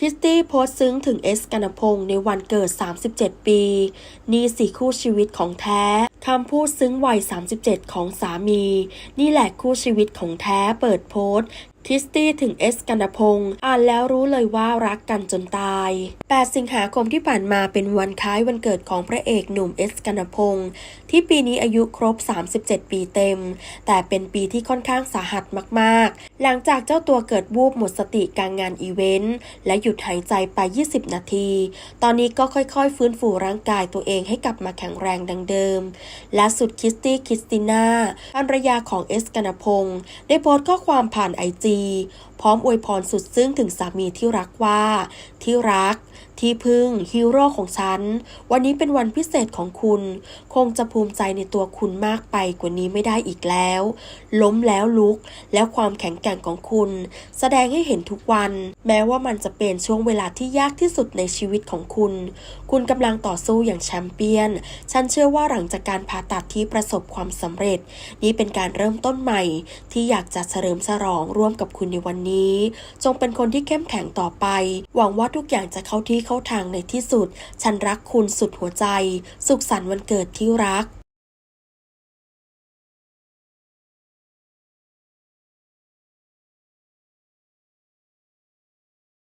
คริสตี้โพสต์ซึ้งถึงเอสกันพงศ์ในวันเกิด 37 ปี นี่สี่คู่ชีวิตของแท้ คำพูดซึ้งวัย 37 ของสามี นี่แหละคู่ชีวิตของแท้เปิดโพสต์คริสตี้ถึงเอสกันพงศ์อ่านแล้วรู้เลยว่ารักกันจนตาย 8 สิงหาคมที่ผ่านมาเป็นวันคล้ายวันเกิดของพระเอกหนุ่มเอสกันพงศ์ที่ปีนี้อายุครบ 37 ปีเต็ม แต่เป็นปีที่ค่อนข้างสาหัสมากๆ หลังจากเจ้าตัวเกิดวูบหมดสติกลางงานอีเวนต์ และหยุดหายใจไป 20 นาที ตอนนี้ก็ค่อยๆ ฟื้นฟูร่างกายตัวเองให้กลับมาแข็งแรงดังเดิมและสุดคิสตี้คิสติน่าภรรยาของเอสกนพงศ์ได้โพสต์ข้อความผ่านไอจีพร้อมอวยพรสุดซึ้งถึงสามีที่รักว่า ที่รัก ที่พึ่งฮีโร่ของฉัน วันนี้เป็นวันพิเศษของคุณ คงจะภูมิใจในตัวคุณมากไปกว่านี้ไม่ได้อีกแล้ว ล้มแล้วลุก แล้วความแข็งแกร่งของคุณ แสดงให้เห็นทุกวัน แม้ว่ามันจะเป็นช่วงเวลาที่ยากที่สุดในชีวิตของคุณ คุณกำลังต่อสู้อย่างแชมเปี้ยน ฉันเชื่อว่าหลังจากการผ่าตัดที่ประสบความสำเร็จ นี่เป็นการเริ่มต้นใหม่ที่อยากจะเฉลิมฉลองร่วมกับคุณในวันนี้ จงเป็นคนที่เข้มแข็งต่อไป หวังว่าทุกอย่างจะเข้าที่เข้าทางในที่สุด ฉันรักคุณสุดหัวใจ สุขสันต์วันเกิดที่รัก